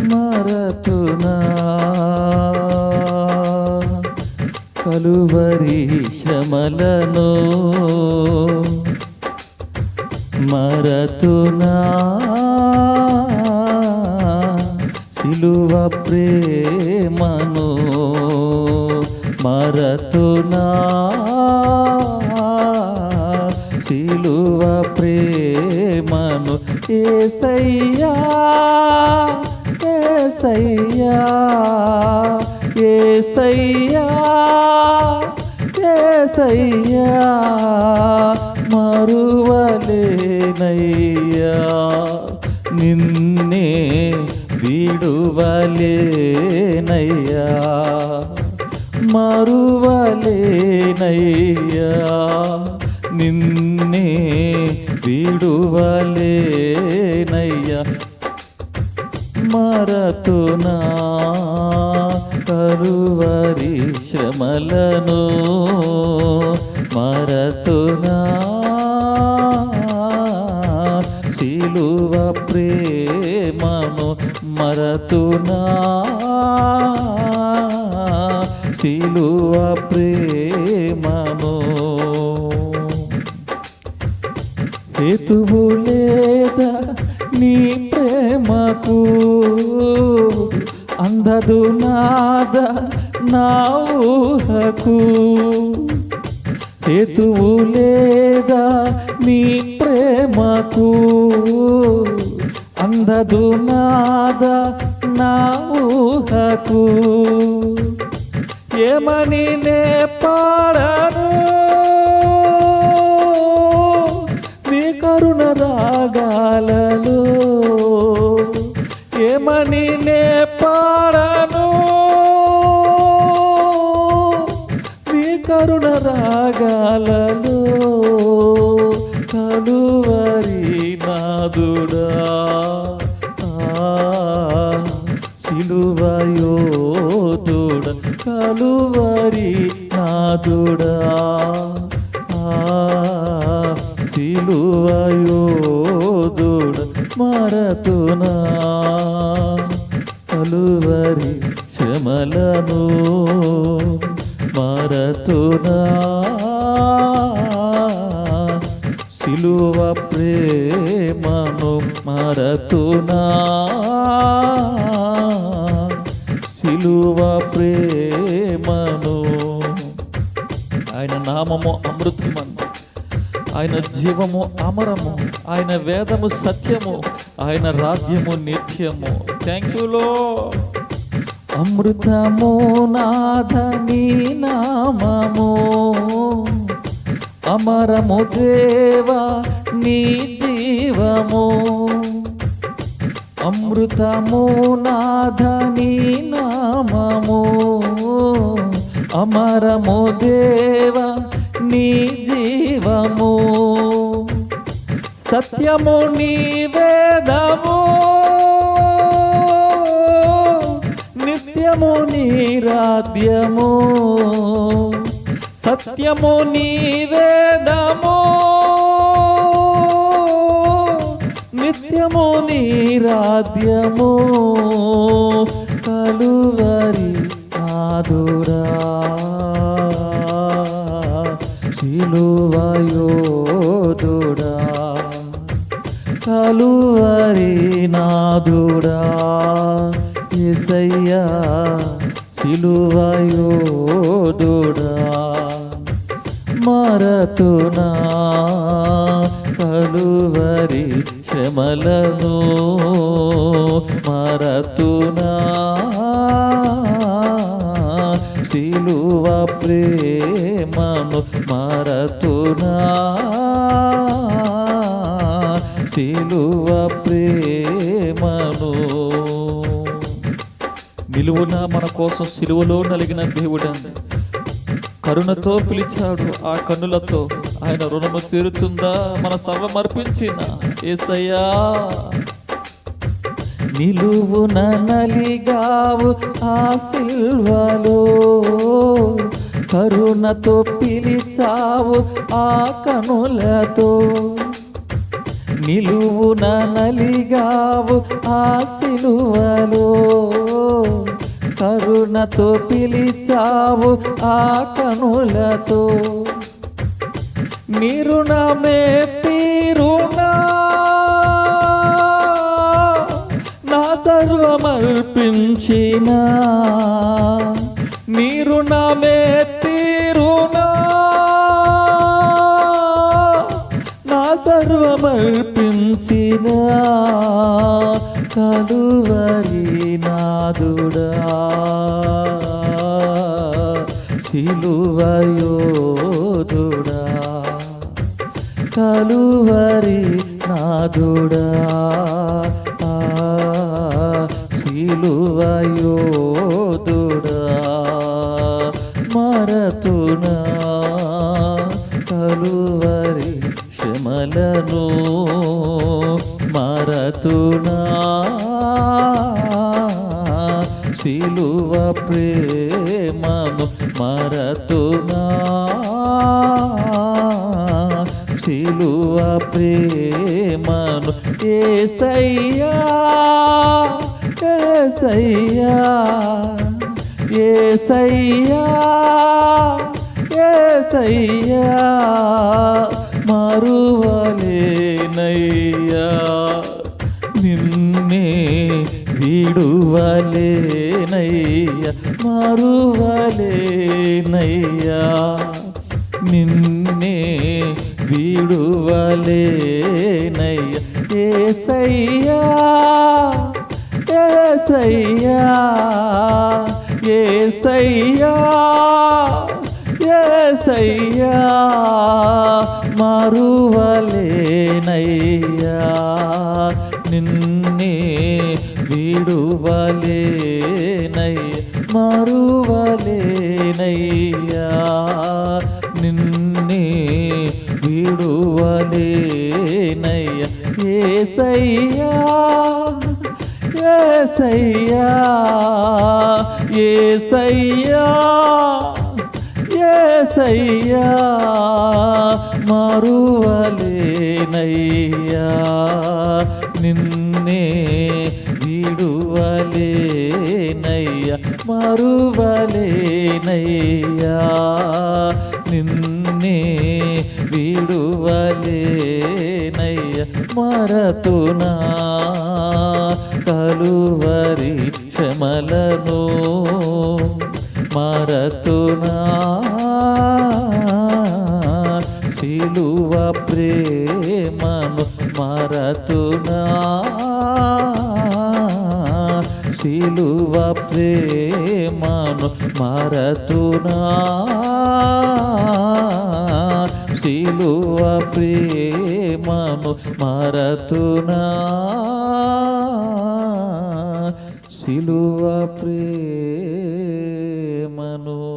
మరతునా కలువరి శ్రమలను మరతునా? సిలువ ప్రేమను మరతునా? సిలువ ప్రేమను ఏసయ్యా? ఏసయ్యా ఏసయ్యా ఏసయ్యా మరువలేనయ్యా నిన్నే విడువలేనయ్యా మరువలేనయ్యా నిన్నే విడువలే మరతునా కరువరి శ్రమలను మరతునా శిలువ ప్రేమను మరతునా శిలువ ప్రేమను హేతువు లేదా నీ నాకు అందదు నాద నా ఊహకు. హేతువు లేదా నీ ప్రేమకు అందదు నాద నా ఊహకు. ఏమని నే పాడను? నీ కరుణ రాగాలలో అని నే పాడను. నీ కరుణ రాగాలలో కలువరి నాదుడా. సిలువయోదుడ కలువరి నాదుడా. సిలువయోదుడ మరతునా. కలువరి శ్రమలను మారతునా? సిలువ ప్రేమను మారతునా? సిలువ ప్రేమను ఆయన నామము అమృతమను ఆయన జీవము అమరము ఆయన వేదము సత్యము ఆయన రాజ్యము నిత్యము. థ్యాంక్ యూ యూలో అమృతము నాథని నామము. అమరము దేవా నీ జీవము. అమృతము నాథని నామము. అమరము దేవా నీ జీవము. సత్యము నీ వేదము. సత్యము నీరాధ్యము సత్యము నీవేదము నిత్యము నీరాధ్యము కలువరి ఆదురా శిలువయోదుడా కలువరి నాదుడా ఎసయ్యా సిలువయోదుడా మరతునా కలువరి శ్రమలను మరతునా. సిలువ ప్రేమను మరతునా. సిలువ ప్రేమను నిలువున మన కోసం సిలువలో నలిగిన దేవుడు. కరుణతో పిలిచాడు ఆ కన్నులతో. ఆయన రుణము తీరుతుందా? మన సర్వమర్పించిన ఏసయ్యా. నిలువున నలిగావు ఆ సిల్వలో. కరుణతో పిలిచావు ఆ కనులతో. నిలువున నలిగావు ఆ సిలువలో. కరుణతో పిలిచావు ఆ కనులతో. నిరుణమే తీరునా? నా సర్వమర్పించిన. నిరుణమే తీరునా? నా సర్వమర్పించిన. కలువరి నాదుడా శిలువయోధుడా కలువరి నాదుడా. శిలువయో శిలువ ప్రేమను మరతునా? శిలువ ప్రేమను ఏసయ్యా ఏసయ్యా ఏసయ్యా ఏసయ్యా మరువలేనయ్యా. విడువలేనయ్యా మారువలేనయ్యా. నిన్నే వీడువలేనయ్యా ఏసయ్యా ఏసయ్యా ఏసయ్యా ఏసయ్యా మారువలేనయ్యా. మరువలేనయ్యా. నిన్నే వీడువలేనయ్యా. ఏసయ్యా ఏసయ్యా ఏసయ్యా ఏసయ్యా మరువలేనయ్యా. నిన్నే మరువలేనయ్యా. నిన్నే వీడువలేనయ్యా. మరతునా. కలువరి క్షమలను మరతునా. శిలువ ప్రేమను మరతునా. సిలువ ప్రేమను మరతునా? సిలువ ప్రేమను మరతునా? సిలువ ప్రేమను